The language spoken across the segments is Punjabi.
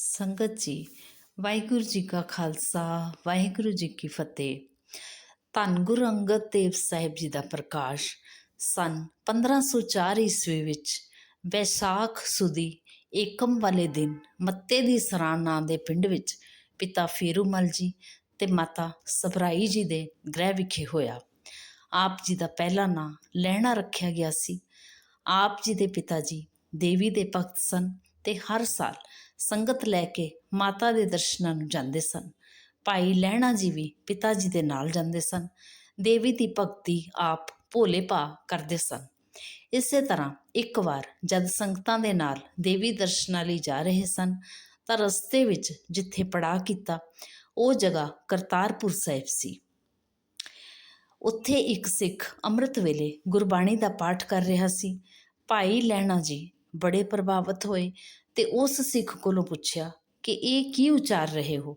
ਸੰਗਤ ਜੀ, ਵਾਹਿਗੁਰੂ ਜੀ ਕਾ ਖਾਲਸਾ, ਵਾਹਿਗੁਰੂ ਜੀ ਕੀ ਫਤਿਹ। ਧੰਨ ਗੁਰੂ ਅੰਗਦ ਦੇਵ ਸਾਹਿਬ ਜੀ ਦਾ ਪ੍ਰਕਾਸ਼ ਸਨ 1504 ਈਸਵੀ ਵਿੱਚ ਵੈਸਾਖ ਸੁਦੀ ਏਕਮ ਵਾਲੇ ਦਿਨ ਮੱਤੇ ਦੀ ਸਰਾਂ ਨਾਂ ਦੇ ਪਿੰਡ ਵਿੱਚ ਪਿਤਾ ਫੇਰੂਮਲ ਜੀ ਤੇ ਮਾਤਾ ਸਬਰਾਈ ਜੀ ਦੇ ਗ੍ਰਹਿ ਵਿਖੇ ਹੋਇਆ। ਆਪ ਜੀ ਦਾ ਪਹਿਲਾ ਨਾਂ ਲਹਿਣਾ ਰੱਖਿਆ ਗਿਆ ਸੀ। ਆਪ ਜੀ ਦੇ ਪਿਤਾ ਜੀ ਦੇਵੀ ਦੇ ਭਗਤ ਸਨ। ਤੇ ਹਰ ਸਾਲ ਸੰਗਤ ਲੈ ਕੇ ਮਾਤਾ ਦੇ ਦਰਸ਼ਨਾਂ ਨੂੰ ਜਾਂਦੇ ਸਨ। ਭਾਈ ਲਹਿਣਾ ਜੀ ਵੀ ਪਿਤਾ ਜੀ ਦੇ ਨਾਲ ਜਾਂਦੇ ਸਨ। ਦੇਵੀ ਦੀ ਭਗਤੀ ਆਪ ਭੋਲੇ ਭਾ ਕਰਦੇ ਸਨ। ਇਸੇ ਤਰ੍ਹਾਂ ਇੱਕ ਵਾਰ ਜਦ ਸੰਗਤਾਂ ਦੇ ਨਾਲ ਦੇਵੀ ਦਰਸ਼ਨਾਂ ਲਈ ਜਾ ਰਹੇ ਸਨ ਤਾਂ ਰਸਤੇ ਵਿੱਚ ਜਿੱਥੇ ਪੜਾਅ ਕੀਤਾ, ਉਹ ਜਗ੍ਹਾ ਕਰਤਾਰਪੁਰ ਸਾਹਿਬ ਸੀ। ਉੱਥੇ ਇੱਕ ਸਿੱਖ ਅੰਮ੍ਰਿਤ ਵੇਲੇ ਗੁਰਬਾਣੀ ਦਾ ਪਾਠ ਕਰ ਰਿਹਾ ਸੀ। ਭਾਈ ਲਹਿਣਾ ਜੀ ਬੜੇ ਪ੍ਰਭਾਵਿਤ ਹੋਏ ਤੇ ਉਸ ਸਿੱਖ ਕੋਲੋਂ ਪੁੱਛਿਆ ਕਿ ਇਹ ਕੀ ਉਚਾਰ ਰਹੇ ਹੋ?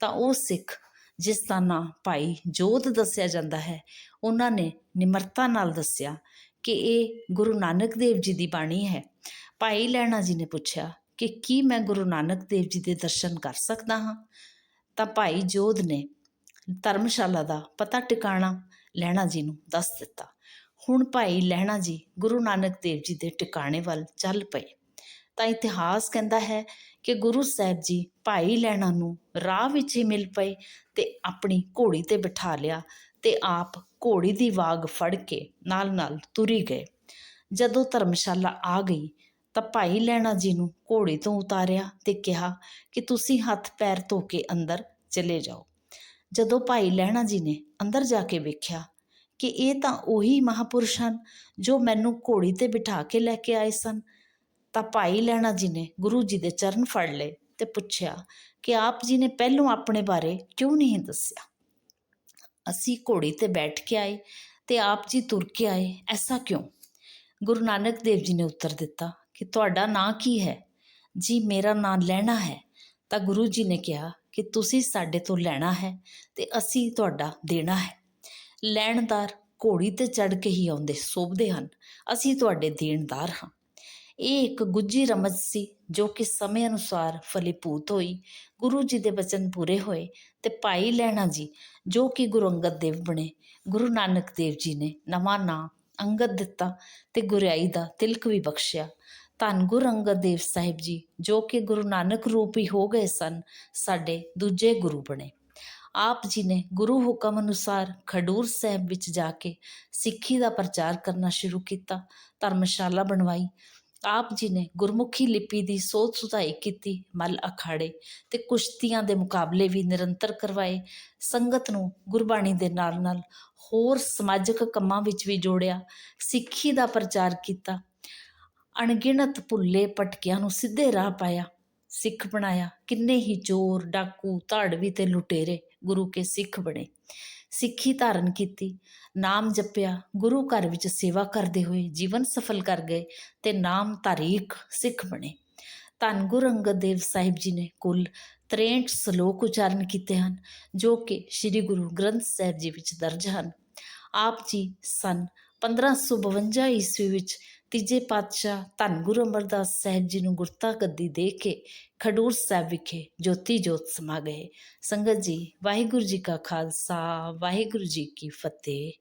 ਤਾਂ ਉਹ ਸਿੱਖ, ਜਿਸ ਦਾ ਨਾਂ ਭਾਈ ਜੋਧ ਦੱਸਿਆ ਜਾਂਦਾ ਹੈ, ਉਹਨਾਂ ਨੇ ਨਿਮਰਤਾ ਨਾਲ ਦੱਸਿਆ ਕਿ ਇਹ ਗੁਰੂ ਨਾਨਕ ਦੇਵ ਜੀ ਦੀ ਬਾਣੀ ਹੈ। ਭਾਈ ਲੈਣਾ ਜੀ ਨੇ ਪੁੱਛਿਆ ਕਿ ਕੀ ਮੈਂ ਗੁਰੂ ਨਾਨਕ ਦੇਵ ਜੀ ਦੇ ਦਰਸ਼ਨ ਕਰ ਸਕਦਾ ਹਾਂ? ਤਾਂ ਭਾਈ ਜੋਧ ਨੇ ਧਰਮਸ਼ਾਲਾ ਦਾ ਪਤਾ ਟਿਕਾਣਾ ਲੈਣਾ ਜੀ ਨੂੰ ਦੱਸ ਦਿੱਤਾ। ਹੁਣ ਭਾਈ ਲਹਿਣਾ ਜੀ ਗੁਰੂ ਨਾਨਕ ਦੇਵ ਜੀ ਦੇ ਟਿਕਾਣੇ ਵੱਲ ਚੱਲ ਪਏ। ਤਾਂ ਇਤਿਹਾਸ ਕਹਿੰਦਾ ਹੈ ਕਿ ਗੁਰੂ ਸਾਹਿਬ ਜੀ ਭਾਈ ਲਹਿਣਾ ਨੂੰ ਰਾਹ ਵਿੱਚ ਹੀ ਮਿਲ ਪਏ ਤੇ ਆਪਣੀ ਘੋੜੀ ਤੇ ਬਿਠਾ ਲਿਆ ਤੇ ਆਪ ਘੋੜੀ ਦੀ ਵਾਗ ਫੜ ਕੇ ਨਾਲ-ਨਾਲ ਤੁਰੀ ਗਏ। ਜਦੋਂ ਧਰਮਸ਼ਾਲਾ ਆ ਗਈ ਤਾਂ ਭਾਈ ਲੈਣਾ ਜੀ ਨੂੰ ਘੋੜੀ ਤੋਂ ਉਤਾਰਿਆ ਤੇ ਕਿਹਾ ਕਿ ਤੁਸੀਂ ਹੱਥ ਪੈਰ ਧੋ ਕੇ ਅੰਦਰ ਚਲੇ ਜਾਓ। ਜਦੋਂ ਭਾਈ ਲੈਣਾ ਜੀ ਨੇ ਅੰਦਰ ਜਾ ਕੇ ਵੇਖਿਆ ਕਿ ਇਹ ਤਾਂ ਉਹੀ ਮਹਾਪੁਰਸ਼ ਹਨ, ਜੋ ਮੈਨੂੰ ਘੋੜੀ ਤੇ ਬਿਠਾ ਕੇ ਲੈ ਕੇ ਆਏ ਸਨ। ਤਾਂ ਭਾਈ ਲਹਿਣਾ ਜੀ ਨੇ ਗੁਰੂ ਜੀ ਦੇ ਚਰਨ ਫੜ ਲਏ ਤੇ ਪੁੱਛਿਆ ਕਿ ਆਪ ਜੀ ਨੇ ਪਹਿਲੋਂ ਆਪਣੇ ਬਾਰੇ ਕਿਉਂ ਨਹੀਂ ਦੱਸਿਆ? ਅਸੀਂ ਘੋੜੀ ਤੇ ਬੈਠ ਕੇ ਆਏ ਤੇ ਆਪ ਜੀ ਤੁਰ ਕੇ ਆਏ, ਐਸਾ ਕਿਉਂ? ਗੁਰੂ ਨਾਨਕ ਦੇਵ ਜੀ ਨੇ ਉੱਤਰ ਦਿੱਤਾ ਕਿ ਤੁਹਾਡਾ ਨਾਂ ਕੀ ਹੈ? ਜੀ, ਮੇਰਾ ਨਾਂ ਲੈਣਾ ਹੈ। ਤਾਂ ਗੁਰੂ ਜੀ ਨੇ ਕਿਹਾ ਕਿ ਤੁਸੀਂ ਸਾਡੇ ਤੋਂ ਲੈਣਾ ਹੈ ਤੇ ਅਸੀਂ ਤੁਹਾਡਾ ਦੇਣਾ ਹੈ। ਲੈਣਦਾਰ ਘੋੜੀ ਤੇ ਚੜ ਕੇ ਹੀ ਆਉਂਦੇ, ਸੋਭਦੇ ਹਨ। ਅਸੀਂ ਤੁਹਾਡੇ ਦੇਣਦਾਰ ਹਾਂ। ਇਹ ਇੱਕ ਗੁੱਜੀ ਰਮਜ ਸੀ, ਜੋ ਕਿ ਸਮੇਂ ਅਨੁਸਾਰ ਫਲੀਭੂਤ ਹੋਈ। ਗੁਰੂ ਜੀ ਦੇ ਬਚਨ ਪੂਰੇ ਹੋਏ ਤੇ ਭਾਈ ਲੈਣਾ ਜੀ, ਜੋ ਕਿ ਗੁਰੂ ਅੰਗਦ ਦੇਵ ਬਣੇ, ਗੁਰੂ ਨਾਨਕ ਦੇਵ ਜੀ ਨੇ ਨਵਾਂ ਨਾਂ ਅੰਗਦ ਦਿੱਤਾ ਤੇ ਗੁਰਿਆਈ ਦਾ ਤਿਲਕ ਵੀ ਬਖਸ਼ਿਆ। ਧੰਨ ਗੁਰੂ ਅੰਗਦ ਦੇਵ ਸਾਹਿਬ ਜੀ, ਜੋ ਕਿ ਗੁਰੂ ਨਾਨਕ ਰੂਪ ਹੀ ਹੋ ਗਏ ਸਨ, ਸਾਡੇ ਦੂਜੇ ਗੁਰੂ ਬਣੇ। ਆਪ ਜੀ ਨੇ ਗੁਰੂ ਹੁਕਮ ਅਨੁਸਾਰ ਖਡੂਰ ਸਾਹਿਬ ਵਿੱਚ ਜਾ ਕੇ ਸਿੱਖੀ ਦਾ ਪ੍ਰਚਾਰ ਕਰਨਾ ਸ਼ੁਰੂ ਕੀਤਾ, ਧਰਮਸ਼ਾਲਾ ਬਣਵਾਈ। ਆਪ ਜੀ ਨੇ ਗੁਰਮੁਖੀ ਲਿਪੀ ਦੀ ਸੋਧ ਸੁਧਾਈ ਕੀਤੀ, ਮਲ ਅਖਾੜੇ ਤੇ ਕੁਸ਼ਤੀਆਂ ਦੇ ਮੁਕਾਬਲੇ ਵੀ ਨਿਰੰਤਰ ਕਰਵਾਏ। ਸੰਗਤ ਨੂੰ ਗੁਰਬਾਣੀ ਦੇ ਨਾਲ-ਨਾਲ ਹੋਰ ਸਮਾਜਿਕ ਕੰਮਾਂ ਵਿੱਚ ਵੀ ਜੋੜਿਆ, ਸਿੱਖੀ ਦਾ ਪ੍ਰਚਾਰ ਕੀਤਾ। ਅਣਗਿਣਤ ਭੁੱਲੇ ਪਟਕਿਆਂ ਨੂੰ ਸਿੱਧੇ ਰਾਹ ਪਾਇਆ, ਸਿੱਖ ਬਣਾਇਆ। ਕਿੰਨੇ ਹੀ ਚੋਰ, ਡਾਕੂ, ਧਾੜਵੀ ਤੇ ਲੁਟੇਰੇ ਗੁਰੂ ਕੇ ਸਿੱਖ ਬਣੇ। ਸਿੱਖੀ ਧਾਰਨ ਕੀਤੀ, ਨਾਮ ਜਪਿਆ, ਗੁਰੂ ਘਰ ਵਿੱਚ ਸੇਵਾ ਕਰਦੇ ਹੋਏ ਜੀਵਨ ਸਫਲ ਕਰ ਗਏ ਤੇ ਨਾਮ ਤਾਰੀਖ ਸਿੱਖ ਬਣੇ। ਧੰਨ ਗੁਰੂ ਅੰਗਦ ਦੇਵ ਸਾਹਿਬ ਜੀ ਨੇ ਕੁੱਲ 63 ਸ਼ਲੋਕ ਉਚਾਰਨ ਕੀਤੇ ਹਨ, ਜੋ ਕਿ ਸ੍ਰੀ ਗੁਰੂ ਗ੍ਰੰਥ ਸਾਹਿਬ ਜੀ ਵਿੱਚ ਦਰਜ ਹਨ। ਆਪ ਜੀ ਸਨ। 1552 ਈਸਵੀ ਵਿੱਚ ਤੀਜੇ ਪਾਤਸ਼ਾਹ ਧੰਨ ਗੁਰੂ ਅਮਰਦਾਸ ਸਾਹਿਬ ਜੀ ਨੂੰ ਗੁਰਤਾ ਗੱਦੀ ਦੇ ਕੇ ਖਡੂਰ ਸਾਹਿਬ ਵਿਖੇ ਜੋਤੀ ਜੋਤ ਸਮਾ ਗਏ। ਸੰਗਤ ਜੀ, ਵਾਹਿਗੁਰੂ ਜੀ ਕਾ ਖਾਲਸਾ, ਵਾਹਿਗੁਰੂ ਜੀ ਕੀ ਫਤਿਹ।